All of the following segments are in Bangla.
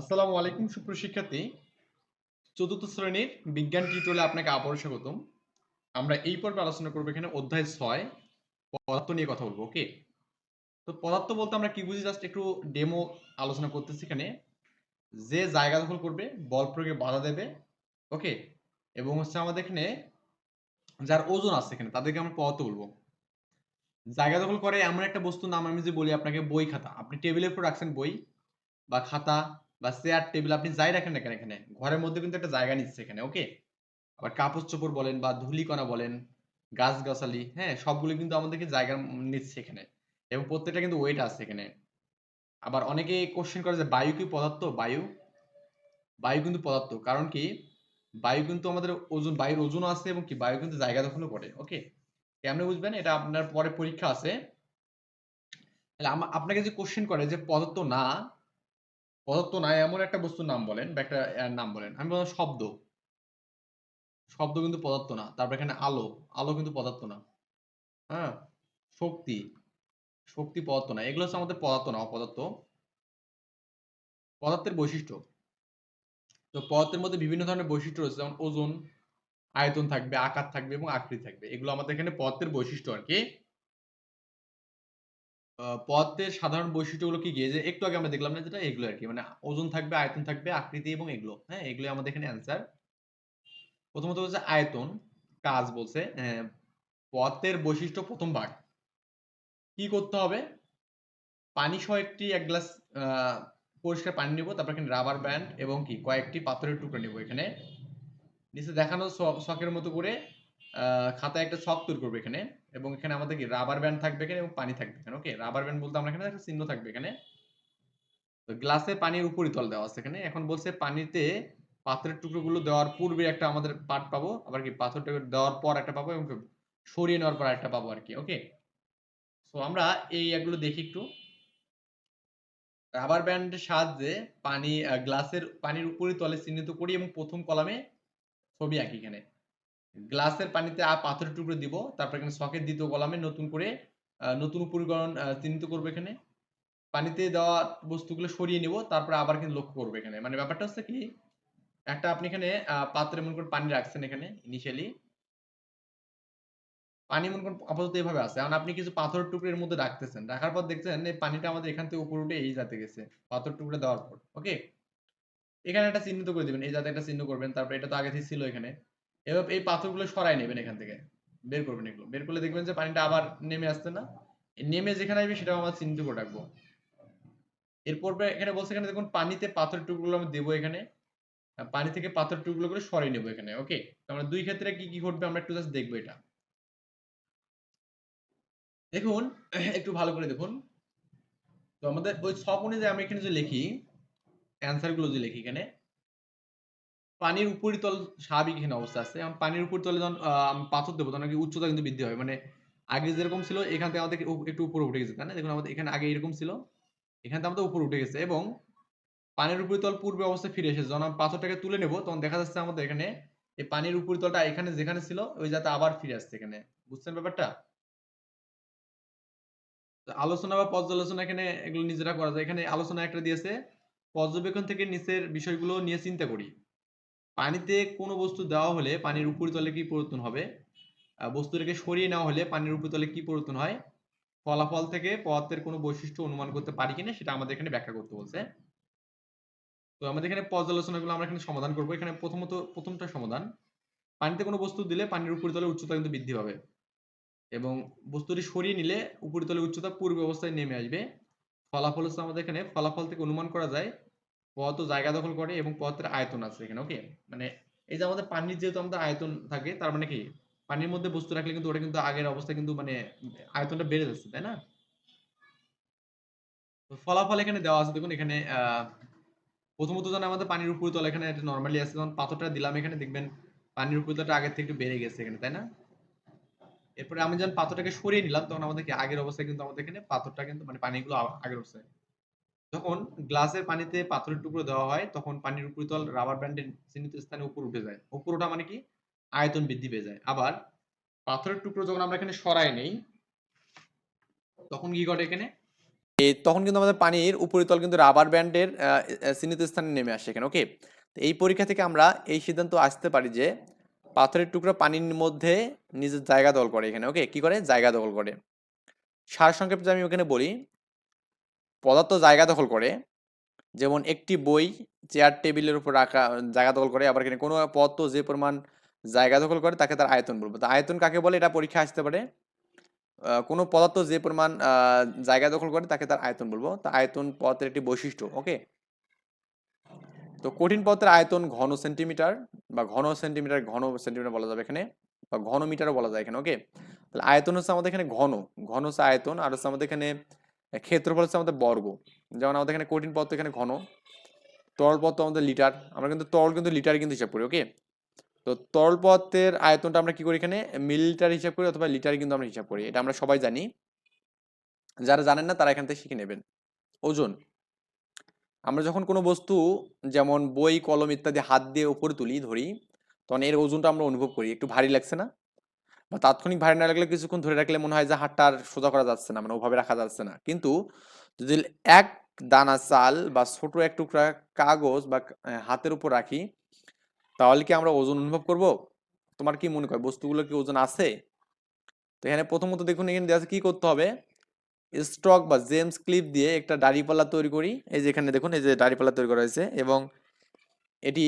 আসসালামু আলাইকুম সুপ্রশিক্ষার্থী চতুর্থ শ্রেণির বিজ্ঞান টিউটোরিয়ালে আপনাকে আবারও স্বাগতম। আমরা এই পর্বে আলোচনা করব এখানে অধ্যায় ছয়, পদার্থ নিয়ে কথা বলব, ওকে? তো পদার্থ বলতে আমরা কি বুঝি? জাস্ট একটু ডেমো আলোচনা করতেছি এখানে। যে জায়গা দখল করবে, বল প্রয়োগে বাধা দেবে, ওকে? এবং হচ্ছে আমাদের এখানে যার ওজন আছে এখানে, তাদেরকে আমরা পদার্থ বলব। জায়গা দখল করে এমন একটা বস্তুর নাম আমি যে বলি আপনাকে, বই খাতা। আপনি টেবিলের উপর রাখছেন বই বা খাতা বা চেয়ার টেবিল আপনি যাই রাখেন না কেন এখানে? ঘরের মধ্যে কিন্তু একটা জায়গা নিচ্ছে এখানে ওকে আবার কাপড় চোপড় বলেন বা ধুলিকণা বলেন গাছ গাছালি হ্যাঁ সবগুলো কিন্তু আমাদেরকে জায়গা নিচ্ছে এখানে। এবং প্রত্যেকটা কিন্তু ওয়েট আছে এখানে। আবার অনেকে কোশ্চেন করে যে বায়ু কি পদার্থ? বায়ু? বায়ু কিন্তু পদার্থ। কারণ কি? বায়ু কিন্তু আমাদের ওজন, বায়ুর ওজন আছে এবং কি? বায়ু কিন্তু জায়গা দখলও করে ওকে কেমনে বুঝবেন, এটা আপনার পরে পরীক্ষা আছে। আপনাকে যে কোশ্চেন করে যে পদার্থ না পদার্থ না, এমন একটা বস্তুর নাম বলেন বা একটা নাম বলেন। আমি বললাম শব্দ। শব্দ কিন্তু পদার্থ না, তারপর এখানে আলো আলো কিন্তু পদার্থ না। হ্যাঁ? শক্তি শক্তি পদার্থ না, এগুলো হচ্ছে আমাদের পদার্থ না অপদার্থ পদার্থের বৈশিষ্ট্য। তো পদার্থের মধ্যে বিভিন্ন ধরনের বৈশিষ্ট্য রয়েছে, যেমন ওজন, আয়তন থাকবে, আকার থাকবে এবং আকৃতি থাকবে। এগুলো আমাদের এখানে পদার্থের বৈশিষ্ট্য আর কি। পদার্থের সাধারণ বৈশিষ্ট্যগুলো কি কি? যে একটু আগে আমরা দেখলাম না যেটা? এগুলো আর কি। মানে ওজন থাকবে আয়তন থাকবে আকৃতি এবং এগুলো। হ্যাঁ এগুলো আমাদের এখানে অ্যান্সার প্রথমত হচ্ছে আয়তন কাজ বলছে। আহ, পদার্থের বৈশিষ্ট্য প্রথম ভাগ কি করতে হবে? পানি সহ একটি এক গ্লাস পরিষ্কার পানি নেব তারপর এখানে রাবার ব্যান্ড এবং কি? কয়েকটি পাথরের টুকরো নেব এখানে। নিচে দেখানো শখের মতো করে খাতায় একটা শখ তৈরি করবে এখানে। এবং এখানে আমাদের কি রাবার ব্যান্ড থাকবে এখানে এবং পানি থাকবে এখানে ওকে রাবার ব্যান্ড বলতে আমরা এখানে একটা চিহ্ন থাকবে এখানে। তো গ্লাসে পানির উপরিতল দেওয়া আছে এখানে। এখন বলছে পানিতে পাথরের টুকরোগুলো দেওয়ার পূর্বে একটা আমাদের পার্ট পাবো। আবার কি পাথরটা দেওয়ার পর একটা পাবো এবং সরিয়ে নেওয়ার পর একটা পাবো আর কি ওকে তো আমরা এই এগুলো দেখি একটু। রাবার ব্যান্ডের সাহায্যে পানি গ্লাসের পানির উপরিতলে চিহ্নিত করি এবং প্রথম কলামে ছবি আঁকি এখানে। গ্লাসের পানিতে আ পাথরের টুকরো দিব, তারপর এখানে সকের দ্বিতীয় কলামে নতুন করে নতুন উপরিকরণ চিহ্নিত করব এখানে। পানিতে দেওয়া বস্তুগুলো সরিয়ে নিব, তারপরে আবার কিন্তু লক্ষ্য করব এখানে। মানে ব্যাপারটা হচ্ছে কি, একটা আপনি এখানে পাত্রে মনে করুন পানি রাখছেন এখানে ইনিশিয়ালি পানি মনে করুন আপাতত এভাবে আছে। এখন আপনি কিছু পাথরের টুকরের মধ্যে রাখতেছেন, রাখার পর দেখছেন এই পানিটা আমাদের এখান থেকে উপরে উঠে এই জাতে গেছে পাথর টুকরো দেওয়ার পর ওকে এখানে একটা চিহ্নিত করে দিবেন, এই যাতে একটা চিহ্ন করবেন, তারপর এটা তো আগে থেকে ছিল এখানে। এবার এই পাথরগুলো সরাই নেবেন এখান থেকে। বের করবেন এগুলো। বের করলে দেখবেন যে পানিটা আবার নেমে আসছে না। নেমে যেখানে আসবে সেটাও আমরা চিহ্নিত করে রাখব এরপর এখানে বলছে এখানে দেখুন, পানিতে পাথরের টুকরোগুলো আমি দেবো এখানে। পানি থেকে পাথর টুকরোগুলো করে সরিয়ে নেব এখানে ওকে আমরা দুই ক্ষেত্রে কি কি ঘটবে আমরা একটু জাস্ট দেখব এটা। দেখুন, একটু ভালো করে দেখুন। তো আমাদের ওই ছক অনুযায়ী আমি এখানে যে লিখি অ্যান্সারগুলো যে লিখি এখানে পানির উপরিতল স্বাভাবিক এখানে অবস্থা আছে। এখন পানির উপরিতলে যখন পাথর দেবো তখন কি উচ্চতা কিন্তু বৃদ্ধি হয়। মানে আগে যেরকম ছিল, এখান থেকে আমাদের একটু উপরে উঠে গেছে, তাই না? দেখুন, আমাদের এখানে আগে এরকম ছিল, এখান থেকে আমাদের উপরে উঠে গেছে এবং পানির উপরিতল পূর্বে অবস্থায় ফিরে এসেছে। যখন আমি পাথরটাকে তুলে নেব, তখন দেখা যাচ্ছে আমাদের এখানে এই পানির উপরিতলটা এখানে যেখানে ছিল, ওই যাতে আবার ফিরে আসছে এখানে। বুঝছেন ব্যাপারটা? আলোচনা বা পর্যালোচনা এখানে এগুলো নিজেরা করা যায়। এখানে আলোচনা একটা দিয়েছে, পর্যবেক্ষণ থেকে নিচের বিষয়গুলো নিয়ে চিন্তা করি। পানিতে কোনো বস্তু দেওয়া হলে পানির উপরিতলে কি পরিবর্তন হবে? বস্তুটাকে সরিয়ে নেওয়া হলে পানির উপরিতলে কি পরিবর্তন হয়? ফলাফল থেকে পদার্থের কোনো বৈশিষ্ট্য অনুমান করতে পারি কিনা সেটা আমাদের এখানে ব্যাখ্যা করতে বলছে। তো আমাদের এখানে পর্যালোচনাগুলো আমরা এখানে সমাধান করব। এখানে প্রথমত, প্রথমটা সমাধান। পানিতে কোনো বস্তু দিলে পানির উপরিতলের উচ্চতা কিন্তু বৃদ্ধি পাবে এবং বস্তুটি সরিয়ে নিলে উপরিতলের উচ্চতা পূর্ব অবস্থায় নেমে আসবে। ফলাফল হচ্ছে আমাদের এখানে, ফলাফল থেকে অনুমান করা যায় পদার্থ জায়গা দখল করে এবং পদার্থের আয়তন আছে এখানে ওকে মানে এই যে আমাদের পানির যেহেতু আমাদের আয়তন থাকে, তার মানে কি? পানির মধ্যে বস্তু রাখলে কিন্তু ওটা কিন্তু আগের অবস্থায় কিন্তু মানে আয়তনটা বেড়ে যাচ্ছে, তাই না? ফলাফল এখানে দেওয়া আছে, দেখুন এখানে প্রথমত জানা আমাদের পানির উপরিতল এখানে এটা নর্মালি আছে যখন পাথরটা দিলাম এখানে, দেখবেন পানির উপরিতলটা আগের থেকে একটু বেড়ে গেছে এখানে, তাই না? এরপরে আমি যখন পাথরটাকে সরিয়ে নিলাম, তখন আমাদের কি আগের অবস্থায় কিন্তু আমাদের এখানে পাথরটা কিন্তু মানে পানিগুলো আগের অবস্থায় যখন গ্লাসের পানিতে পাথরের টুকরো দেওয়া হয়, তখন পানির উপরিতল রাবার ব্যান্ডের চিহ্নিত স্থানে উপর উঠে যায়। উপর ওঠা মানে কি? আয়তন বৃদ্ধি পেয়ে যায়। আবার পাথরের টুকরো যখন আমরা এখানে সরাই নেই, তখন কি ঘটে এখানে? তখন কিন্তু আমাদের পানির উপরিতল কিন্তু রাবার ব্যান্ডের চিহ্নিত স্থানে নেমে আসে এখানে ওকে এই পরীক্ষা থেকে আমরা এই সিদ্ধান্ত আসতে পারি যে পাথরের টুকরো পানির মধ্যে নিজের জায়গা দখল করে এখানে ওকে কি করে? জায়গা দখল করে। সার সংক্ষেপ আমি ওখানে বলি পদার্থ জায়গা দখল করে। যেমন একটি বই চেয়ার টেবিলের উপর রাখা জায়গা দখল করে। আবার কোনো পদার্থ যে পরিমাণ জায়গা দখল করে তাকে তার আয়তন বলব। তো আয়তন কাকে বলে? এটা পরীক্ষা আসতে পারে। কোনো পদার্থ যে পরিমাণ জায়গা দখল করে তাকে তার আয়তন বলব। তা আয়তন পদার্থের একটি বৈশিষ্ট্য, ওকে? তো কঠিন পদার্থের আয়তন ঘন সেন্টিমিটার বা ঘন সেন্টিমিটার ঘন সেন্টিমিটার বলা যাবে এখানে বা ঘন মিটারও বলা যায় এখানে, ওকে? তাহলে আয়তন হচ্ছে আমাদের এখানে ঘন। ঘন হচ্ছে আয়তন, আর হচ্ছে আমাদের এখানে ক্ষেত্রফল হচ্ছে আমাদের বর্গ। যেমন আমাদের এখানে কঠিন পথ এখানে ঘন, তরল পদার্থ আমাদের লিটার। আমরা কিন্তু তরল কিন্তু লিটার কিন্তু হিসাব করি ওকে তো তরল পদার্থের আয়তনটা আমরা কি করি এখানে? মিলিটার হিসাব করি অথবা লিটার কিন্তু আমরা হিসাব করি। এটা আমরা সবাই জানি। যারা জানেন না তারা এখান থেকে শিখে নেবেন। ওজন, আমরা যখন কোনো বস্তু যেমন বই, কলম ইত্যাদি হাত দিয়ে উপরে তুলি, ধরি, তখন এর ওজনটা আমরা অনুভব করি। একটু ভারী লাগছে না? বা তাৎক্ষণিক ভারী না লাগলে কিছুক্ষণ ধরে রাখলে মনে হয় যে হাতটা আর সোজা করা যাচ্ছে না মানে ওভাবে রাখা যাচ্ছে না। কিন্তু যদি এক দানা চাল বা ছোট এক টুকরা কাগজ বা হাতের উপর রাখি, তাহলে কি আমরা ওজন অনুভব করব? তোমার কি মনে হয়? বস্তুগুলো কি ওজন আছে? তো এখানে প্রথমত দেখুন, এখানে দেওয়া আছে কি করতে হবে? স্টক বা জেমস ক্লিপ দিয়ে একটা দাড়িপাল্লা তৈরি করি। এই যে এখানে দেখুন, এই যে দাড়িপাল্লা তৈরি করা হয়েছে এবং এটি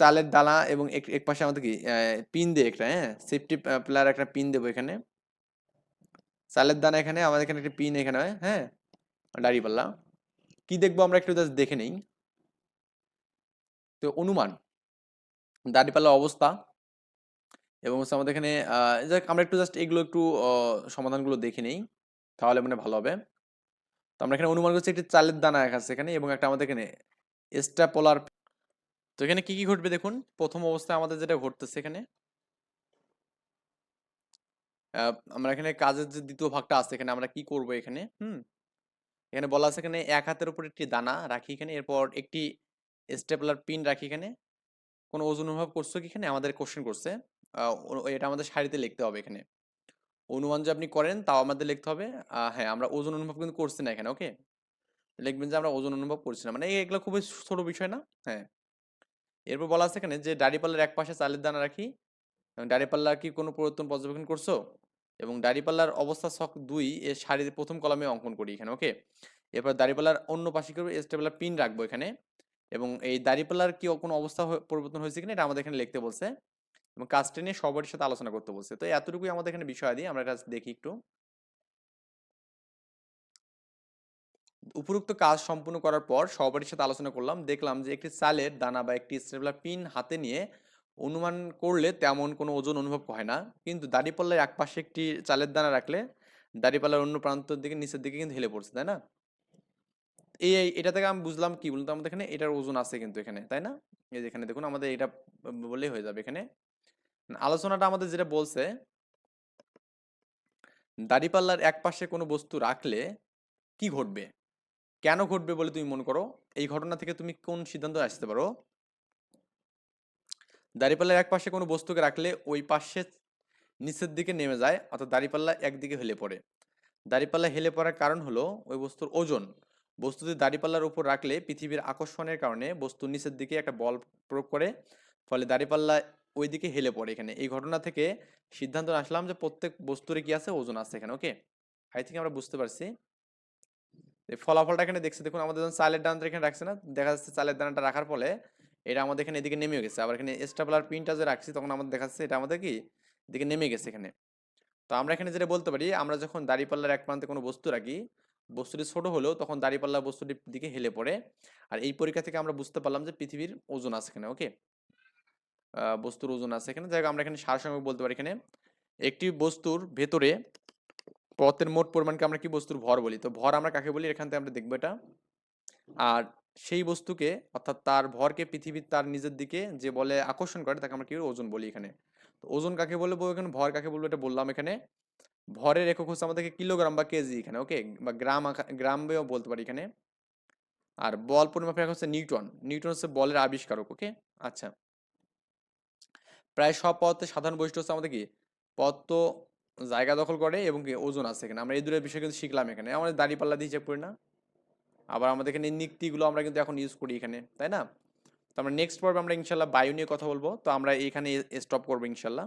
চালের দানা এবং এক পাশে আমাদের কি পিন দিয়ে একটা হ্যাঁ? সেফটি প্লেয়ার একটা পিন দেবো এখানে। চালের দানা এখানে আমাদের এখানে একটা পিন এখানে হয়, হ্যাঁ? দাড়িপাল্লা কি দেখব আমরা একটু জাস্ট দেখে নেই। তো অনুমান। দাড়িপাল্লার অবস্থা। এবং হচ্ছে আমাদের এখানে যাক আমরা একটু জাস্ট এগুলো একটু সমাধানগুলো দেখে নেই। তাহলে মানে ভালো হবে। তো আমরা এখানে অনুমান করছি একটি চালের দানা আছে এখানে এবং একটা আমাদের এখানে স্ট্যাপলার তো এখানে কি কি ঘটবে দেখুন? প্রথম অবস্থায় আমাদের যেটা ঘটতেছে এখানে আমরা এখানে কাজের যে দ্বিতীয় ভাগটা আছে, এখানে আমরা কি করব এখানে? হুম? এখানে বলা আছে এখানে এক হাতের উপর একটি দানা রাখি এখানে, এরপর একটি স্টেপলার পিন রাখি এখানে। কোনো ওজন অনুভব করছ কি এখানে? আমাদের কোশ্চেন করছে। এটা আমাদের সারিতে লিখতে হবে এখানে। অনুমান যে আপনি করেন, তাও আমাদের লিখতে হবে। হ্যাঁ আমরা ওজন অনুভব কিন্তু করছি না এখানে, ওকে? লিখবেন যে আমরা ওজন অনুভব করছি না। মানে এগুলো খুবই ছোট বিষয় না হ্যাঁ। এরপর বলা আছে এখানে যে দাড়িপাল্লার এক পাশে চালের দানা রাখি এবং দাড়িপাল্লার কি কোনো পরিবর্তন পর্যবেক্ষণ করছ? এবং দাড়িপাল্লার অবস্থা ছক দুই এর সারির প্রথম কলামে অঙ্কন করি এখানে, ওকে? এরপর দাড়িপাল্লার অন্য পাশে করব? স্টেবলার পিন রাখব এখানে। এবং এই দাড়িপাল্লার কি কোনো অবস্থা পরিবর্তন হয়েছে কিনা এটা আমাদের এখানে লিখতে বলছে এবং কাজটা নিয়ে সবার সাথে আলোচনা করতে বলছে। তো এতটুকুই আমাদের এখানে বিষয় দিই আমরা এটা দেখি একটু। উপরোক্ত কাজ সম্পূর্ণ করার পর সবারই সাথে আলোচনা করলাম। দেখলাম যে একটি চালের দানা বা একটি স্টেবলার পিন হাতে নিয়ে অনুমান করলে তেমন কোনো ওজন অনুভব হয় না। কিন্তু দাড়িপাল্লার এক পাশে একটি চালের দানা রাখলে দাড়িপাল্লার অন্য প্রান্তর দিকে, নিচের দিকে কিন্তু হেলে পড়ছে, তাই না? এই এটা থেকে আমি বুঝলাম কি বলতো আমাদের এখানে এটার ওজন আছে কিন্তু এখানে, তাই না? এই যে এখানে দেখুন, আমাদের এটা বললেই হয়ে যাবে এখানে। আলোচনাটা আমাদের যেটা বলছে, দাড়িপাল্লার এক পাশে কোনো বস্তু রাখলে কি ঘটবে? কেন ঘটবে বলে তুমি মনে করো? এই ঘটনা থেকে তুমি কোন সিদ্ধান্ত আসতে পারো? দাঁড়িপাল্লার এক পাশে কোনো বস্তুকে রাখলে ওই পাশে নিচের দিকে নেমে যায়, অর্থাৎ দাড়িপাল্লা একদিকে হেলে পড়ে। দাঁড়িপাল্লা হেলে পড়ার কারণ হলো ওই বস্তুর ওজন। বস্তুটি দাঁড়িপাল্লার উপর রাখলে পৃথিবীর আকর্ষণের কারণে বস্তু নিচের দিকে একটা বল প্রয়োগ করে, ফলে দাঁড়িপাল্লা ওই দিকে হেলে পড়ে এখানে। এই ঘটনা থেকে সিদ্ধান্ত আসলাম যে প্রত্যেক বস্তুরে কি আছে? ওজন আছে এখানে ওকে আই থিঙ্ক আমরা বুঝতে পারছি। ফলাফলটা এখানে দেখছি, দেখুন আমাদের যখন চালের দানাটা এখানে রাখছে না, দেখা যাচ্ছে চালের দানাটা রাখার ফলে এটা আমাদের এখানে এদিকে নেমে গেছে। আবার এখানে স্টাবলার পিনটা যে রাখছি, তখন আমাদের দেখা যাচ্ছে এটা আমাদের কি? এদিকে নেমে গেছে এখানে। তো আমরা এখানে যেটা বলতে পারি, আমরা যখন দাড়িপাল্লার এক প্রান্তে কোনো বস্তু রাখি, বস্তুটি ছোট হলেও তখন দাড়িপাল্লা বস্তুটির দিকে হেলে পড়ে। আর এই পরীক্ষা থেকে আমরা বুঝতে পারলাম যে পৃথিবীর ওজন আছে এখানে, ওকে? বস্তুর ওজন আছে এখানে। যাই আমরা এখানে সারসংক্ষেপ বলতে পারি এখানে, একটি বস্তুর ভেতরে পথের মোট পরিমাণকে আমরা কি বস্তুর ভর বলি? তো ভর আমরা কাকে বলি? এখান থেকে আমরা দেখব এটা। আর সেই বস্তুকে, অর্থাৎ তার ভরকে পৃথিবীর তার নিজের দিকে যে বলে আকর্ষণ করে, তাকে আমরা কি? ওজন বলি এখানে। তো ওজন কাকে বলব এখানে? ভর কাকে বলব এটা বললাম এখানে। ভরের একক হচ্ছে আমাদেরকে কিলোগ্রাম বা কেজি এখানে, ওকে? বা গ্রাম আকা- গ্রামেও বলতে পারি এখানে। আর বল পরিমাপের একক হচ্ছে নিউটন নিউটন হচ্ছে বলের আবিষ্কারক, ওকে? আচ্ছা। প্রায় সব পথে সাধারণ বৈশিষ্ট্য হচ্ছে আমাদের কি? পদার্থ জায়গা দখল করে এবং ওজন আছে এখানে। আমরা এই দূরের বিষয়ে কিন্তু শিখলাম এখানে। আমাদের দাঁড়িপাল্লা দিয়ে চেক করি না। আবার আমাদের এখানে নিক্তিগুলো আমরা কিন্তু এখন ইউজ করি এখানে, তাই না? তো আমরা নেক্সট পর্বে আমরা ইনশাল্লাহ বায়ু নিয়ে কথা বলব। তো আমরা এখানে স্টপ করব ইনশাল্লাহ।